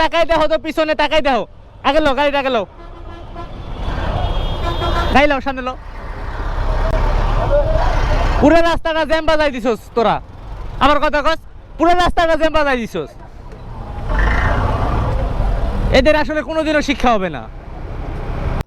তাকাই দেখো তো, পিছনে তাকাই দেখো। আগে লো গাড়িটা আগে লো গাড়ি লো সামনে লো পুরো রাস্তাটা জ্যাম বাজাই দিছস তোরা। আমার কথা কস, পুরো রাস্তাটা জ্যাম বাজাই এদের আসলে কোনোদিনও শিক্ষা হবে না।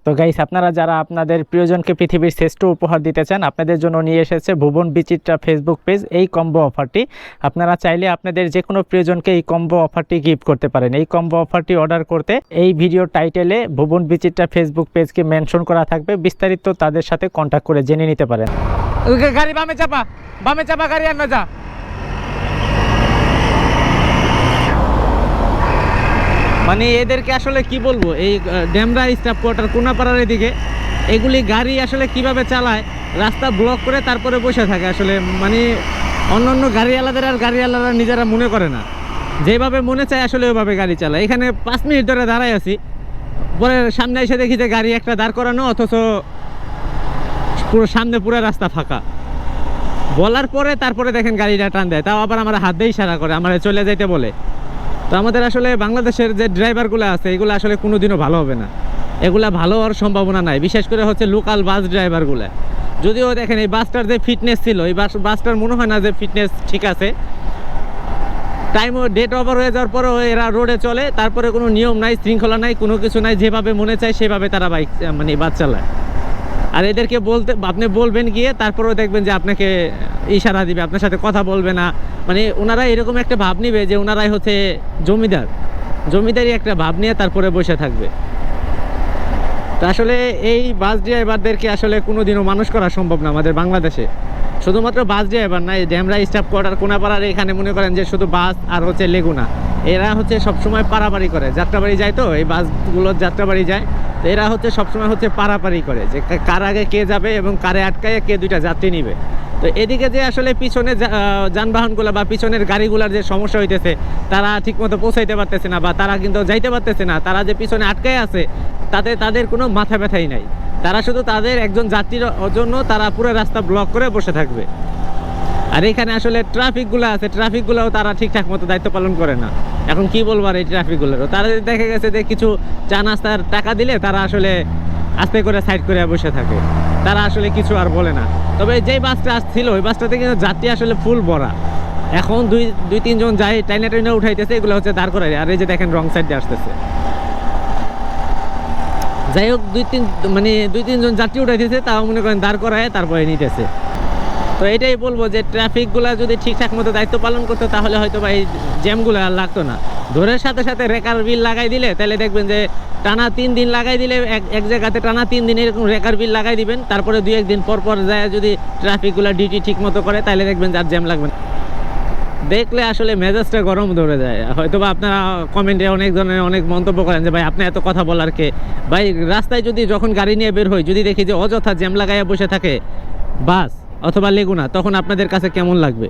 তো গাইস আপনারা যারা আপনাদের প্রিয়জনকে পৃথিবীর শ্রেষ্ঠ উপহার দিতে চান, আপনাদের জন্য নিয়ে এসেছে ভুবন বিচিত্রা ফেসবুক পেজ এই কম্বো অফারটি আপনারা চাইলে আপনাদের যে কোনো প্রিয়জনকে এই কম্বো অফারটি গিফট করতে পারেন। এই কম্বো অফারটি অর্ডার করতে এই ভিডিও টাইটেলে ভুবন বিচিত্রা ফেসবুক পেজকে মেনশন করা থাকবে। বিস্তারিত তাদের সাথে কন্ট্যাক্ট করে জেনে নিতে পারেন। গাড়ি বামে চাপা বামে চাপা, গাড়ি আর যা মানে এদেরকে আসলে কি বলব? এই আহ, ড্যামরা স্টাফ কোয়ার্টার কোনাপাড়ার এদিকে এগুলি গাড়ি আসলে কীভাবে চালায় রাস্তা ব্লক করে তারপরে বসে থাকে আসলে মানে অন্য অন্য গাড়িওয়ালাদের আর গাড়িওয়ালারা নিজেরা মনে করে না। যেভাবে মনে চায় আসলে ওইভাবে গাড়ি চালায়। এখানে পাঁচ মিনিট ধরে দাঁড়াই আছি। পরে সামনে এসে দেখি যে গাড়ি একটা দাঁড় করানো অথচ পুরো সামনে পুরো রাস্তা ফাঁকা। বলার পরে তারপরে দেখেন গাড়িটা টান দেয়। তাও আবার আমার হাত দিয়ে ইশারা করে আমার চলে যাইতে বলে। তো আমাদের আসলে বাংলাদেশের যে ড্রাইভারগুলো আছে, এগুলো আসলে কোনোদিনও ভালো হবে না। এগুলা ভালো হওয়ার সম্ভাবনা নাই, বিশেষ করে হচ্ছে লোকাল বাস ড্রাইভারগুলো। যদিও দেখেন এই বাসটার যে ফিটনেস ছিল, এই বাস বাসটার মনে হয় না যে ফিটনেস ঠিক আছে। টাইম ডেট ওভার হয়ে যাওয়ার পরেও এরা রোডে চলে, তারপরে কোনো নিয়ম নাই, শৃঙ্খলা নাই, কোনো কিছু নাই, যেভাবে মনে চায় সেভাবে তারা বাইক মানে বাস চালায়। আর এদেরকে বলতে, আপনি বলবেন গিয়ে, তারপরেও দেখবেন যে আপনাকে ইশারা দিবে, আপনার সাথে কথা বলবে না। মানে ওনারা এরকম একটা ভাব নিবে যে ওনারাই হচ্ছে জমিদার। জমিদারি একটা ভাব নিয়ে তারপরে বসে থাকবে। তো আসলে এই বাস ড্রাইভারদেরকে আসলে কোনোদিনও মানুষ করা সম্ভব না আমাদের বাংলাদেশে। শুধুমাত্র বাস ড্রাইভার না, এই ড্যামরা স্টাফ কোয়ার্টার, কোনাপাড়ার এখানে মনে করেন যে শুধু বাস আর হচ্ছে লেগুনা। এরা হচ্ছে সবসময় পারাপারি করে। যাত্রাবাড়ি যায় তো, এই বাসগুলোর যাত্রাবাড়ি যায়। এরা হচ্ছে সবসময় হচ্ছে পারাপারি করে যে কার আগে কে যাবে এবং কারে আটকায় কে দুইটা যাত্রী নিবে। তো এদিকে যে আসলে পিছনে যানবাহনগুলো বা পিছনের গাড়িগুলোর যে সমস্যা হইতেছে, তারা ঠিকমতো পৌঁছাইতে পারতেছে না বা তারা কিন্তু যাইতে পারতেছে না। তারা যে পিছনে আটকায় আছে, তাতে তাদের কোনো মাথা ব্যথাই নাই। তারা শুধু তাদের একজন যাত্রীর জন্য তারা পুরো রাস্তা ব্লক করে বসে থাকবে। আর এখানে আসলে ট্রাফিকগুলো আছে ট্রাফিকগুলোও তারা ঠিকঠাক মতো দায়িত্ব পালন করে না। এখন কি বলব আর এই ট্রাফিকগুলোরও তারা দেখা গেছে যে কিছু চা নাস্তার টাকা দিলে তারা আসলে আস্তে করে সাইড করে বসে থাকে। তারা আসলে কিছু আর বলে না। তবে যেই বাসটা আসছিল, ওই বাসটাতে কিন্তু যাত্রী আসলে ফুল ভরা। এখন দুই দুই, তিনজন যাই টাইনে টাইনে উঠাইতেছে, এগুলো হচ্ছে দাঁড় করাই আর এই যে দেখেন রং সাইড দিয়ে আসতেছে। যাই হোক, দুই, তিন মানে দুই, তিনজন যাত্রী উঠাইতেছে, তাও মনে করেন দাঁড় করায় তারপরে নিতেছে। তো এটাই বলব যে ট্রাফিকগুলো যদি ঠিকঠাক মতো দায়িত্ব পালন করতো, তাহলে হয়তো বা এই জ্যামগুলো আর লাগতো না। ধরের সাথে সাথে রেকার বিল লাগাই দিলে, তাহলে দেখবেন যে টানা তিন দিন লাগাই দিলে এক এক জায়গাতে টানা তিন দিন এরকম রেকার বিল লাগাই দিবেন, তারপরে দুই, একদিন পর পর যায় যদি ট্রাফিকগুলো ডিউটি ঠিক মতো করে, তাহলে দেখবেন যে আর জ্যাম লাগবে না। দেখলে আসলে মেজাজটা গরম ধরে যায়। হয়তো বা আপনারা কমেন্টে অনেক ধরনের অনেক মন্তব্য করেন যে, ভাই, আপনি এত কথা বলার কে? ভাই, রাস্তায় যদি যখন গাড়ি নিয়ে বের হই, যদি দেখি যে অযথা জ্যাম লাগাইয়া বসে থাকে, বাস। অথবা লেগুনা তখন আপনাদের কাছে কেমন লাগবে?